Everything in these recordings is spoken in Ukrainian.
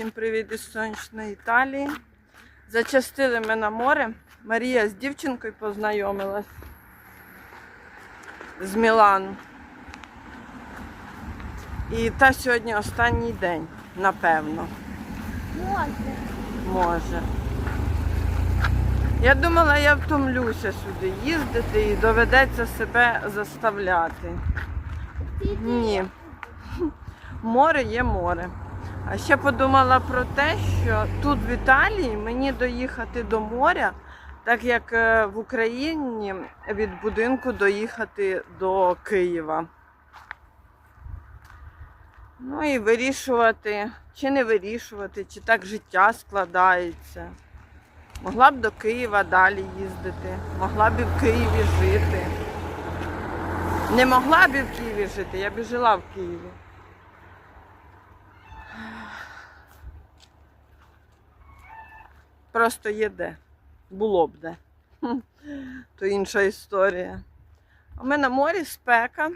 Всім привіт із сонячної Італії. Зачастили ми на море. Марія з дівчинкою познайомилась з Мілану. І та сьогодні останній день, напевно, Може. може. Я думала, я втомлюся сюди їздити і доведеться себе заставляти. Ні. Море є море. А ще подумала про те, що тут в Італії мені доїхати до моря, так як е, в Україні від будинку доїхати до Києва. Ну і вирішувати, чи не вирішувати, чи так життя складається. Могла б до Києва далі їздити, могла б і в Києві жити. Не могла б і в Києві жити, я б жила в Києві. Просто є де. Було б де. То інша історія. А ми на морі спека.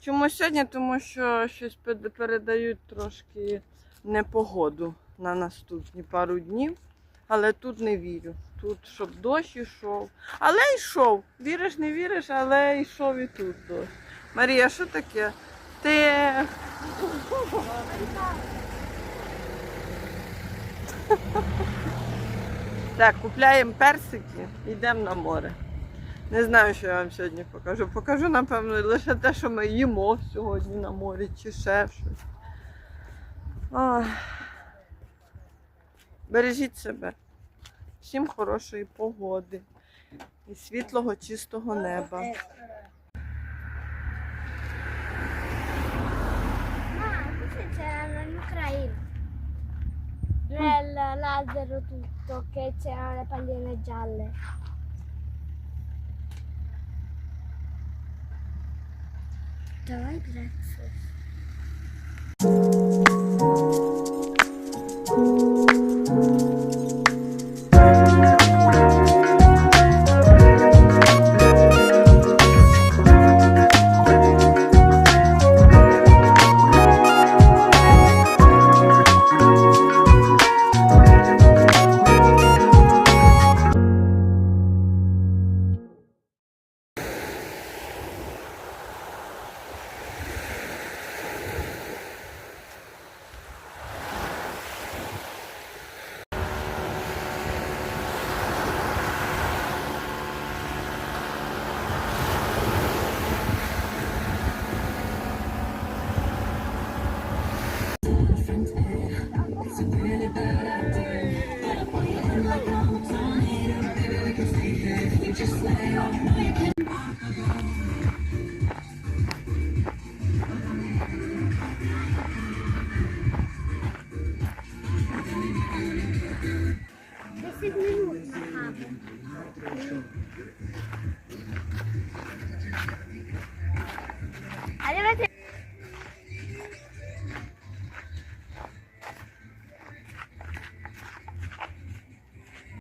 Чому сьогодні? Тому що щось передають трошки непогоду на наступні пару днів. Але тут не вірю. Тут щоб дощ ішов. Але йшов. Віриш, не віриш, але йшов і тут дощ. Марія, що таке? Ти. Так, купляємо персики, йдемо на море. Не знаю, що я вам сьогодні покажу. Покажу, напевно, лише те, що ми їмо сьогодні на морі, чи ще щось. Бережіть себе. Всім хорошої погоди і світлого, чистого неба. nel, l'albero tutto che c'erano le palline gialle. Dai, grazie.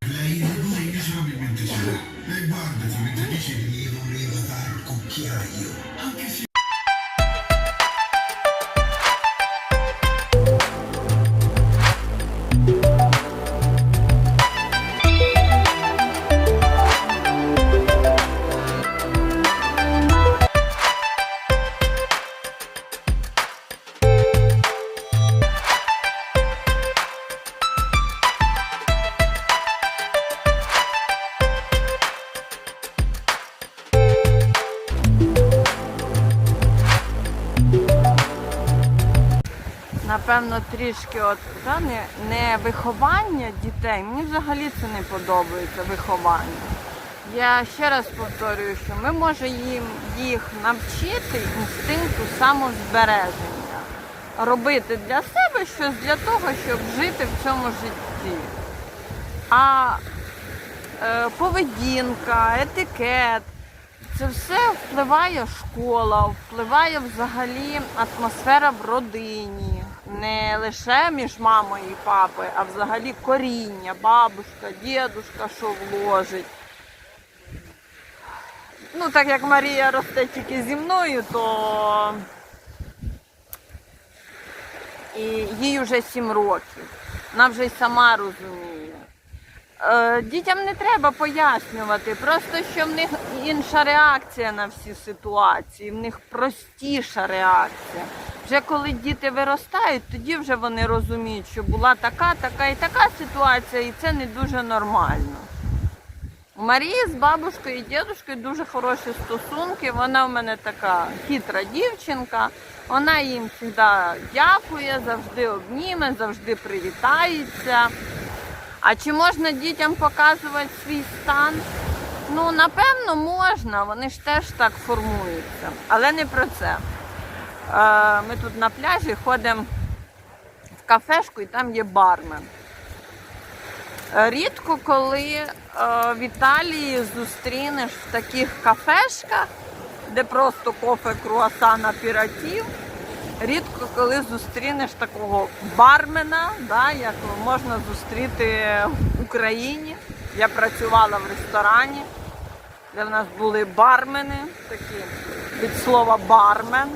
Leyendo en esa alimentación. you should be able to realize how you. Напевно, трішки от та, не, не виховання дітей. Мені взагалі це не подобається виховання. Я ще раз повторюю, що ми можемо їм їх навчити інстинкту самозбереження, робити для себе щось для того, щоб жити в цьому житті. А е, поведінка, етикет, це все впливає школа, впливає взагалі атмосфера в родині. Не лише між мамою і папою, а взагалі коріння, бабушка, дідушка, що вложить. Ну, так як Марія росте тільки зі мною, то і їй вже 7 років. Вона вже й сама розуміє. Е, Дітям не треба пояснювати, просто що в них інша реакція на всі ситуації, в них простіша реакція. Вже коли діти виростають, тоді вже вони розуміють, що була така, така і така ситуація, і це не дуже нормально. У Марії з бабушкою і дідушкою дуже хороші стосунки. Вона в мене така хитра дівчинка. Вона їм завжди дякує, завжди обніме, завжди привітається. А чи можна дітям показувати свій стан? Ну, напевно, можна, вони ж теж так формуються. Але не про це. Е, Ми тут на пляжі ходимо в кафешку і там є бармен. Е, Рідко коли е, в Італії зустрінеш в таких кафешках, де просто кофе, круасан, аператив. Рідко коли зустрінеш такого бармена, да, як можна зустріти в Україні. Я працювала в ресторані, де в нас були бармени, такі від слова бармен.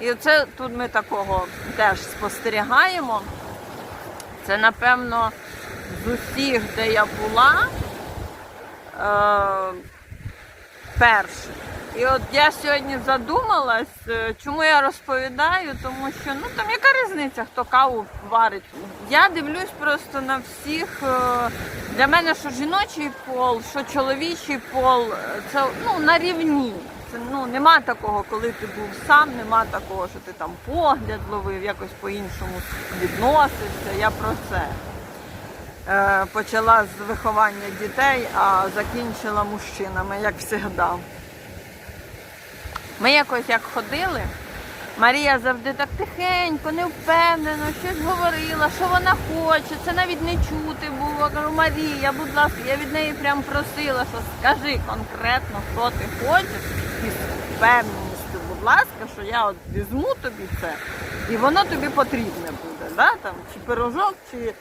І оце тут ми такого теж спостерігаємо. Це, напевно, з усіх, де я була, е, перше. І от я сьогодні задумалась, е, чому я розповідаю, тому що ну там яка різниця, хто каву варить. Я дивлюсь просто на всіх. е, Для мене що жіночий пол, що чоловічий пол, е, це ну на рівні. Це ну нема такого, коли ти був сам, нема такого, що ти там погляд ловив, якось по-іншому відносився. Я про це. Почала з виховання дітей, а закінчила мужчинами, як завжди. Ми якось як ходили, Марія завжди так тихенько, невпевнено, щось говорила, що вона хоче. Це навіть не чути було. Кажу, Марія, будь ласка, я від неї прям просила, що скажи конкретно, що ти хочеш, і з впевненістю, будь ласка, що я от візьму тобі це, і воно тобі потрібне буде. Да? Там, чи пирожок, чи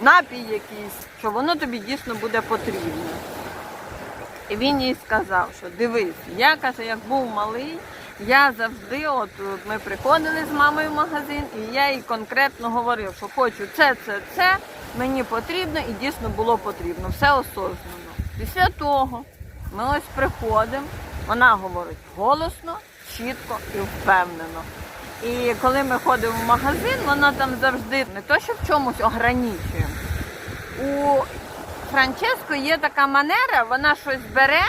напій якийсь, що воно тобі дійсно буде потрібне. Він їй сказав, що дивись, я каже, як був малий, я завжди, от ми приходили з мамою в магазин, і я їй конкретно говорив, що хочу це, це, це, мені потрібно і дійсно було потрібно. Все осознано. Після того ми ось приходимо, вона говорить голосно, чітко і впевнено. І коли ми ходимо в магазин, вона там завжди не то, що в чомусь ограничує. У Франческо є така манера, вона щось бере,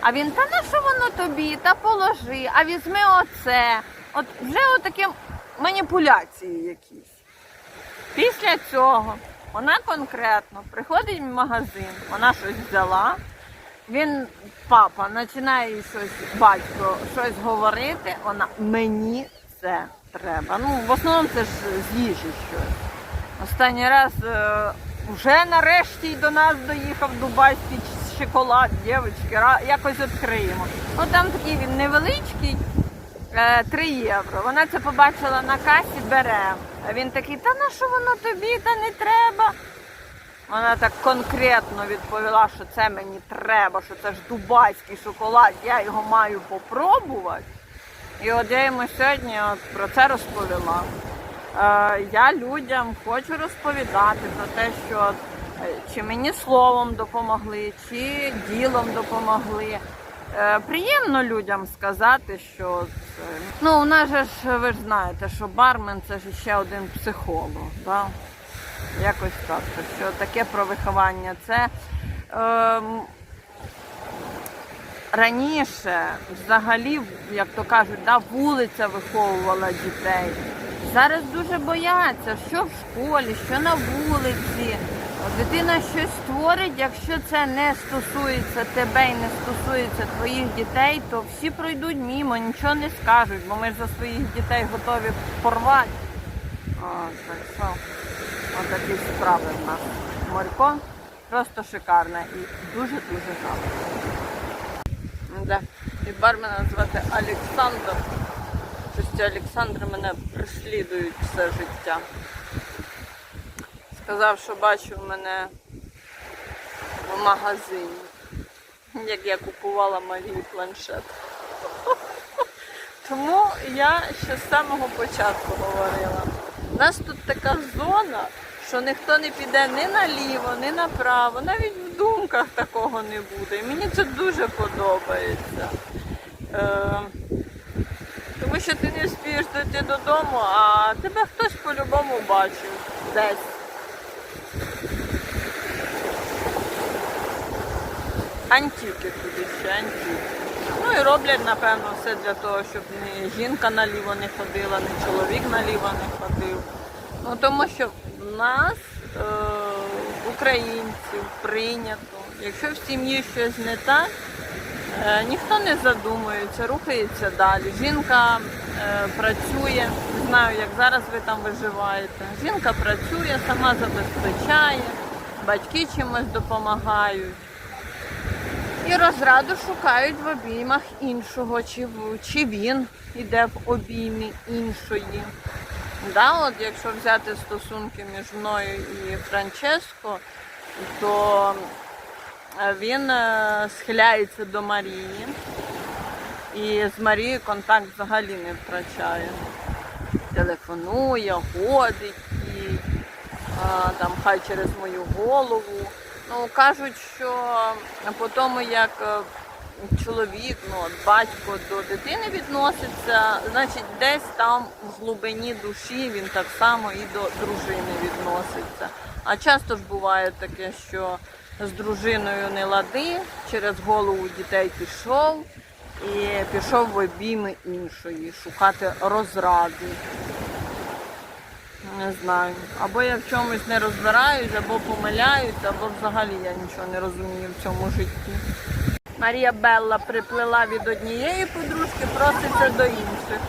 а він, та на що воно тобі, та положи, а візьми оце. От вже отакі маніпуляції якісь. Після цього вона конкретно приходить в магазин, вона щось взяла, він, папа, починає щось, батько, щось говорити, вона мені це треба. Ну, в основному це ж з їжі щось. Останній раз е, вже нарешті до нас доїхав дубайський шоколад, дівчатки, якось відкриємо. Ну там такий він невеличкий, е, 3 євро. Вона це побачила на касі, бере. А він такий, та на що воно тобі, та не треба. Вона так конкретно відповіла, що це мені треба, що це ж дубайський шоколад, я його маю попробувати. І от я йому сьогодні от про це розповіла. Е, я людям хочу розповідати про те, що е, чи мені словом допомогли, чи ділом допомогли. Е, приємно людям сказати, що ну у нас же ж ви ж знаєте, що бармен це ж ще один психолог. Да? Якось так. Що таке про виховання. Це ем, раніше взагалі, як то кажуть, да, вулиця виховувала дітей. Зараз дуже бояться, що в школі, що на вулиці. Дитина щось створить, якщо це не стосується тебе і не стосується твоїх дітей, то всі пройдуть мімо, нічого не скажуть, бо ми ж за своїх дітей готові порвати. О, так що, отакі справи в нас. Морько просто шикарне і дуже-дуже гарне. Да. І бармена звати Олександр. Ці Олександри мене преслідують все життя. Сказав, що бачив мене в магазині, як я купувала Марії планшет. Чому я ще з самого початку говорила? У нас тут така зона, що ніхто не піде ні наліво, ні направо, навіть в думках такого не буде. І мені це дуже подобається. Е, тому що ти не встиєш дойти додому, а тебе хтось по-любому бачив десь. Антики туди ще антики. Ну і роблять, напевно, все для того, щоб ні жінка наліво не ходила, ні чоловік наліво не ходив. Ну тому що в нас, е, українців, прийнято, якщо в сім'ї щось не так, ніхто не задумується, рухається далі. Жінка е, працює, не знаю, як зараз ви там виживаєте. Жінка працює, сама забезпечає, батьки чимось допомагають. І розраду шукають в обіймах іншого, чи, чи він іде в обіймі іншої. Да, от якщо взяти стосунки між мною і Франческо, то е, він е, схиляється до Марії і з Марією контакт взагалі не втрачає. Телефонує, ходить їй, там хай через мою голову. Ну, кажуть, що по тому, як е, чоловік, ну, батько до дитини відноситься, значить, десь там в глибині душі він так само і до дружини відноситься. А часто ж буває таке, що з дружиною не лади, через голову дітей пішов і пішов в обійми іншої, шукати розради. Не знаю. Або я в чомусь не розбираюсь, або помиляюсь, або взагалі я нічого не розумію в цьому житті. Марія Белла приплила від однієї подружки, проситься до інших.